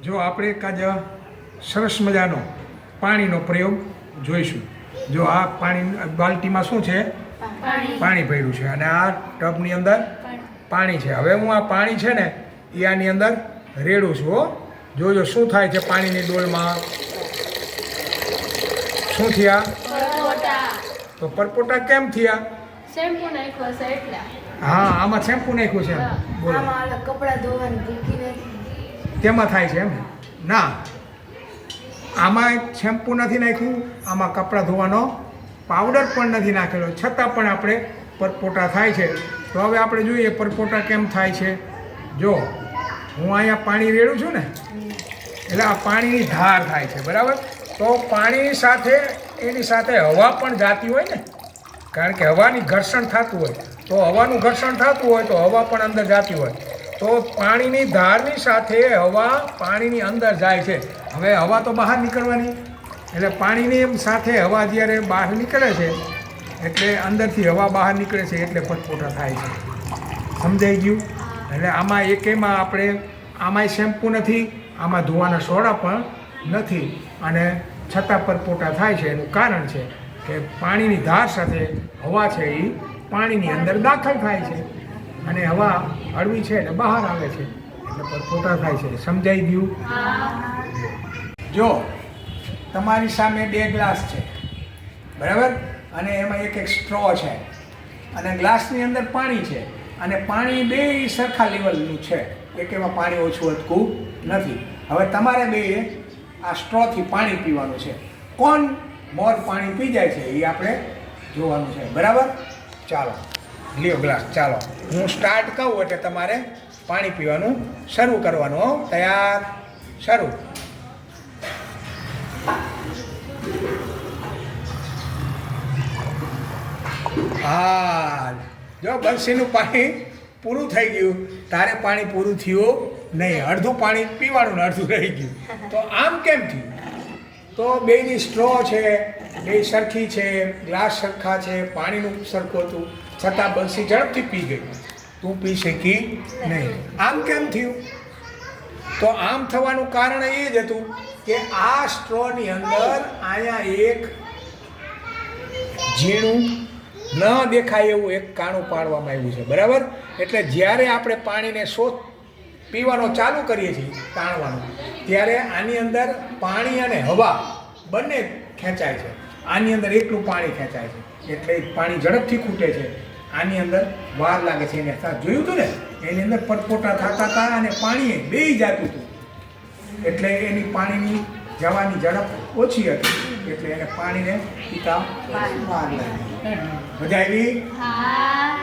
જો આપણે એક આજ સરસ મજાનો પાણીનો પ્રયોગ જોઈશું. જો આ પાણી બાલ્ટીમાં શું છે? પાણી. ભર્યું છે અને આ ટબની અંદર પાણી છે. હવે હું આ પાણી છે ને એ આની અંદર રેડું છું હો. જોજો શું થાય છે પાણીની ડોલમાં? શું થયા? તો પરપોટા કેમ થયા? હા આમાં શેમ્પુ નાખ્યું છે. બોલો. કપડાં ધોવાની તેમાં થાય છે એમ. ના. આમાં શેમ્પુ નથી નાખ્યું, આમાં કપડાં ધોવાનો પાવડર પણ નથી નાખેલો. છતાં પણ આપણે પરપોટા થાય છે. તો હવે આપણે જોઈએ પરપોટા કેમ થાય છે. જો, હું અહીંયા પાણી રેડું છું ને, એટલે આ પાણીની ધાર થાય છે, બરાબર? તો પાણીની સાથે, એની સાથે હવા પણ જાતી હોય ને, કારણ કે હવાની ઘર્ષણ થતું હોય. તો હવાનું ઘર્ષણ થતું હોય તો હવા પણ અંદર જાતી હોય. તો પાણીની ધારની સાથે હવા પાણીની અંદર જાય છે. હવે હવા તો બહાર નીકળવાની. એટલે પાણીની એમ સાથે હવા જ્યારે બહાર નીકળે છે, એટલે અંદરથી હવા બહાર નીકળે છે, એટલે ફટફોટા થાય છે. સમજાઈ ગયું? એટલે આમાં એકેમાં આપણે, આમાંય શેમ્પૂ નથી, આમાં ધોવાના સોડા પણ નથી. અને છતાં પરપોટા થાય છે, એનું કારણ છે કે પાણીની ધાર સાથે હવા છે એ પાણીની અંદર દાખલ થાય છે. અને હવા હળવી છે એટલે બહાર આવે છે, એટલે પરપોટા થાય છે. સમજાઈ ગયું? જો, તમારી સામે બે ગ્લાસ છે. બરાબર? અને એમાં એક એક સ્ટ્રો છે. અને ગ્લાસની અંદર પાણી છે. અને પાણી બે સરખા લેવલનું છે. એક એમાં પાણી ઓછું અટકું નથી. હવે તમારે બે આ સ્ટ્રોથી પાણી પીવાનું છે. કોણ મોર પાણી પી જાય છે એ આપણે જોવાનું છે. બરાબર? ચાલો. લ્યો ગ્લાસ, ચાલો. હું સ્ટાર્ટ કહું એટલે તમારે પાણી પીવાનું શરૂ કરવાનું તૈયાર? શરૂ. હા જો બરસીનું પાણી પૂરું થઈ ગયું, તારે પાણી પૂરું થયું નહીં. અડધું પાણી પીવાનું ને અડધું રહી ગયું. તો આમ કેમ થયું? તો બેની સ્ટ્રો છે બે સરખી છે, ગ્લાસ સરખા છે, પાણીનું સરખું હતું. છતાં બંસી ઝડપથી પી ગઈ. તું પી શકી નહીં. આમ કેમ થયું? તો આમ થવાનું કારણ એ જ હતું કે આ સ્ટ્રોની અંદર અહીંયા એક ઝીણું ન દેખાય એવું એક કાણું પાડવામાં આવ્યું છે. બરાબર? એટલે જ્યારે આપણે પાણીને શોધ પીવાનો ચાલુ કરીએ છીએ તાણવાનું. ત્યારે આની અંદર પાણી અને હવા બંને ખેંચાય છે. આની અંદર એકલું પાણી ખેંચાય છે. એટલે પાણી ઝડપથી ખૂટે છે. આની અંદર વાર લાગે છે. એને જોયું હતું ને? એની અંદર પટપોટા થતા હતા અને પાણી બે જાતું હતું. એટલે એની પાણીની જવાની ઝડપ ઓછી હતી. એટલે એને પાણીને પીતા વાર લાગે મજા આવી? હા.